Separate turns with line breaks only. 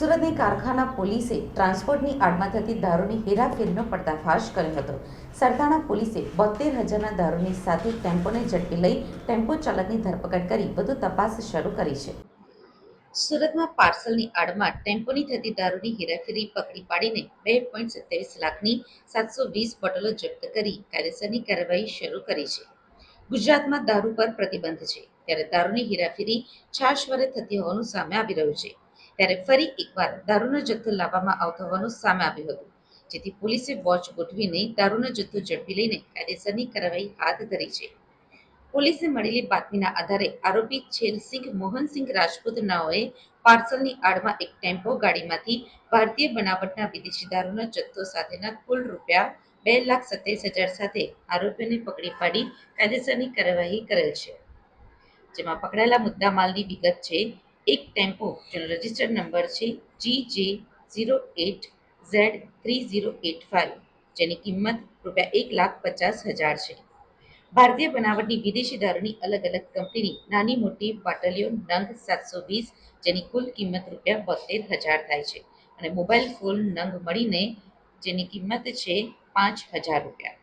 સુરતની કારખાના પોલીસે ટ્રાન્સપોર્ટની આડમાં થતી દારૂની હેરાફેરીનો પર્દાફાશ કર્યો હતો. સરથાણા પોલીસે બોતેર હજારના દારૂની સાથે ટેમ્પોને ઝડપી લઈ ટેમ્પો ચાલકની ધરપકડ કરી વધુ તપાસ શરૂ કરી છે. સુરતમાં પાર્સલની આડમાં ટેમ્પોની થતી દારૂની હેરાફેરી પકડી પાડીને બે પોઈન્ટ સત્યાવીસ લાખની સાતસો વીસ બોટલો જપ્ત કરી કાયદેસરની કાર્યવાહી શરૂ કરી છે. ગુજરાતમાં દારૂ પર પ્રતિબંધ છે. ત્યારે દારૂની હેરાફેરી છાશવારે થતી હોવાનું સામે આવી રહ્યું છે. ત્યારે ફરી એકવાર દારૂનો જથ્થો લાવવામાં આવતો હોવાનું સામે આવ્યું હતું. જેથી પોલીસે વોચ ગોઠવીને દારૂનો જથ્થો ઝડપી લઈને કાયદેસરની કાર્યવાહી હાથ ધરી છે. પોલીસે મળેલી બાતમીના આધારે આરોપી છેલસિંહ મોહનસિંહ રાજપૂત નાઓએ પાર્સલની આડમાં એક ટેમ્પો ગાડીમાંથી ભારતીય બનાવટના વિદેશી દારૂનો જથ્થો સાથેના કુલ રૂપિયા બે લાખ સત્યાવીસ હજાર સાથે આરોપીઓને પકડી પાડી કાયદેસરની કાર્યવાહી કરેલ છે. જેમાં પકડાયેલા મુદ્દામાલની વિગત છે એક ટેમ્પો જેનો રજિસ્ટર્ડ નંબર છે G J zero eight Z three zero eight five જેની કિંમત રૂપિયા એક લાખ પચાસ હજાર છે. ભારતીય બનાવટની વિદેશી દારૂની અલગ અલગ કંપનીની નાની મોટી બાટલીઓ નંગ સાતસો વીસ, જેની કુલ કિંમત રૂપિયા બોતેર હજાર થાય છે. અને મોબાઈલ ફોન નંગ મળીને જેની કિંમત છે પાંચ હજાર રૂપિયા.